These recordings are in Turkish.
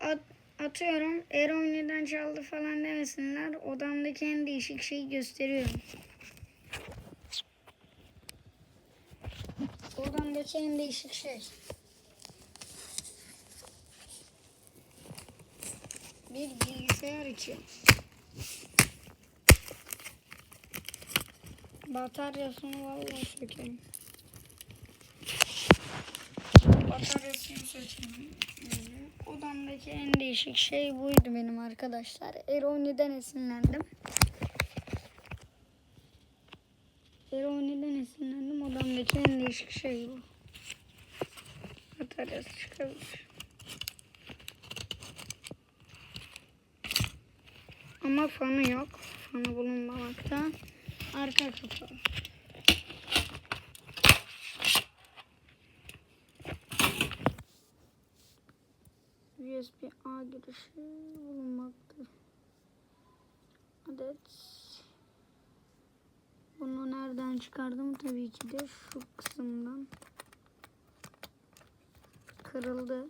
At, atıyorum. Eroni'den çaldı falan demesinler. Odamdaki en değişik şeyi gösteriyorum. Odamdaki en değişik şey. Bir bilgisayar içi. Bataryasını vallahi sökelim. Bataryasını. Böyle. Odamdaki en değişik şey buydu benim arkadaşlar. Eroni'den esinlendim. Eroni'den esinlendim. Odamdaki en değişik şey bu. Bataryası çıkabilir. Ama fanı yok. Fanı bulunmamakta. Arka kapalı. USB A girişi bulunmakta. Adet. Bunu nereden çıkardım? Tabii ki de şu kısımdan. Kırıldı.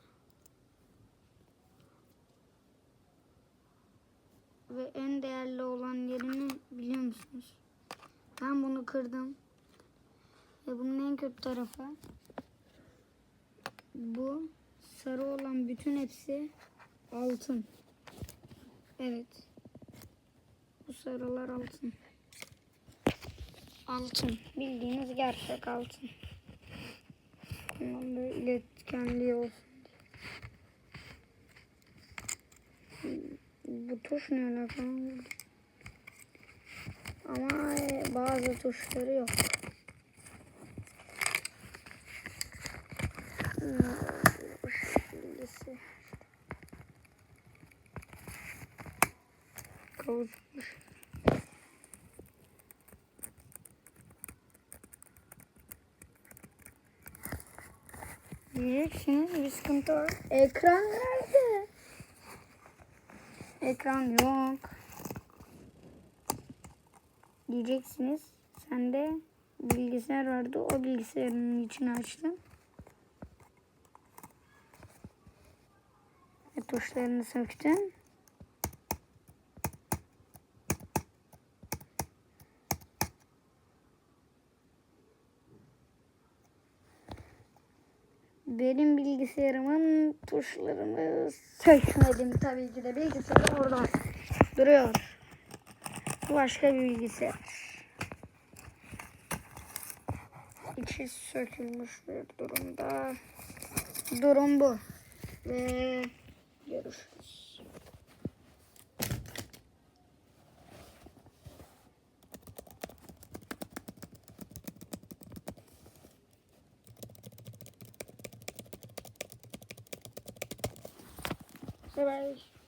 Ve en değerli olan yerini biliyor musunuz? Ben bunu kırdım. Ve bunun en kötü tarafı bu sarı olan bütün hepsi altın. Evet. Bu sarılar altın. Altın. Bildiğiniz gerçek altın. Bunun da iletkenliği olsun diye. Bu tuş ne alakalı? Ama e, bazı tuşları yok. Kavuşmuş. Diyeceksiniz bir sıkıntı var. Ekran nerede? Ekran yok. Diyeceksiniz. Sende bilgisayar vardı. O bilgisayarın içini açtın. Ve tuşlarını söktün. Benim bilgisayarımın tuşlarını sökmedim tabii ki de. Bilgisayar orada duruyor. Bu başka bir bilgisayar. İçi sökülmüş bir durumda. Durum bu. Ve görüşürüz. Bye bye.